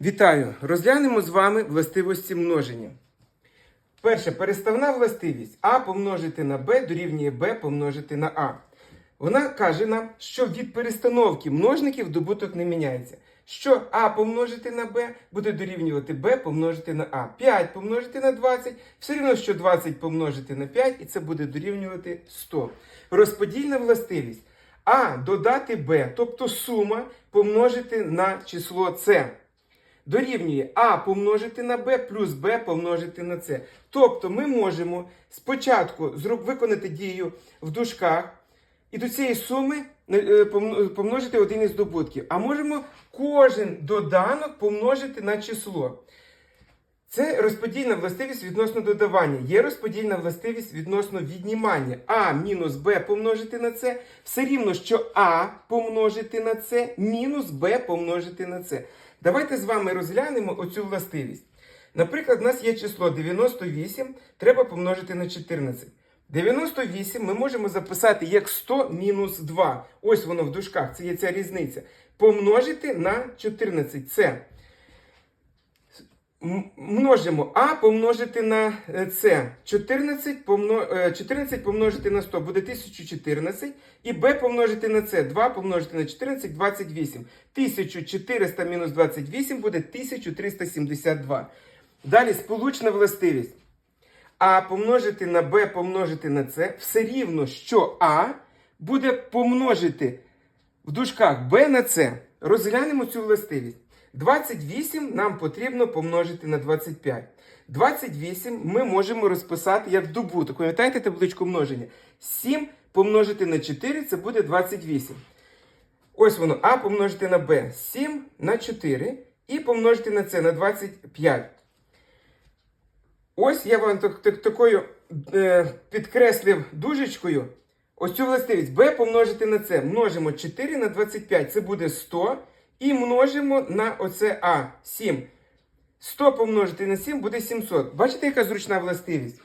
Вітаю! Розглянемо з вами властивості множення. Перше, переставна властивість А помножити на Б дорівнює Б помножити на А. Вона каже нам, що від перестановки множників добуток не міняється. Що А помножити на Б буде дорівнювати Б помножити на А. 5 помножити на 20, все рівно, що 20 помножити на 5, і це буде дорівнювати 100. Розподільна властивість. А додати Б, тобто сума помножити на число С дорівнює А помножити на Б плюс Б помножити на С. Тобто ми можемо спочатку виконати дію в дужках і до цієї суми е, помножити один із добутків. А можемо кожен доданок помножити на число. Це розподільна властивість відносно додавання. Є розподільна властивість відносно віднімання. А мінус Б помножити на С. Все рівно, що А помножити на С мінус Б помножити на С. Давайте з вами розглянемо оцю властивість. Наприклад, у нас є число 98, треба помножити на 14. 98 ми можемо записати як 100 мінус 2. Ось воно в дужках, це є ця різниця. Помножити на 14. Це множимо А помножити на е, С. 14, е, 14 помножити на 100 буде 1014. І Б помножити на С. 2 помножити на 14 28. 1400 мінус 28 буде 1372. Далі сполучна властивість. А помножити на Б помножити на С все рівно, що А буде помножити в дужках Б на С. Розглянемо цю властивість. 28 нам потрібно помножити на 25. 28 ми можемо розписати як добуток. Пам'ятаєте табличку множення? 7 помножити на 4 це буде 28. Ось воно А помножити на Б 7 на 4 і помножити на С на 25. Ось я вам так, так- такою е, підкреслив дужечкою. Ось цю властивість b помножити на c. Множимо 4 на 25, це буде 100. І множимо на оце А 7. 100 помножити на 7 буде 700. Бачите, яка зручна властивість?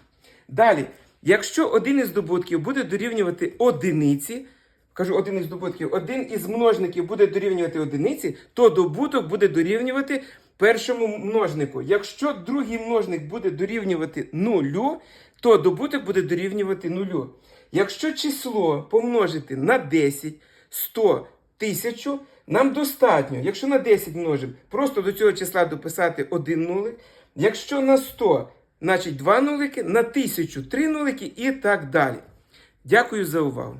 Далі, якщо один із добутків буде дорівнювати одиниці, кажу один із добутків, один із множників буде дорівнювати одиниці, то добуток буде дорівнювати першому множнику. Якщо другий множник буде дорівнювати нулю, то добуток буде дорівнювати нулю. Якщо число помножити на 10, 100, 1000, нам достатньо, якщо на 10 множимо, просто до цього числа дописати один нулик. Якщо на 100, значить 2 нулики, на 1000 3 нулики і так далі. Дякую за увагу.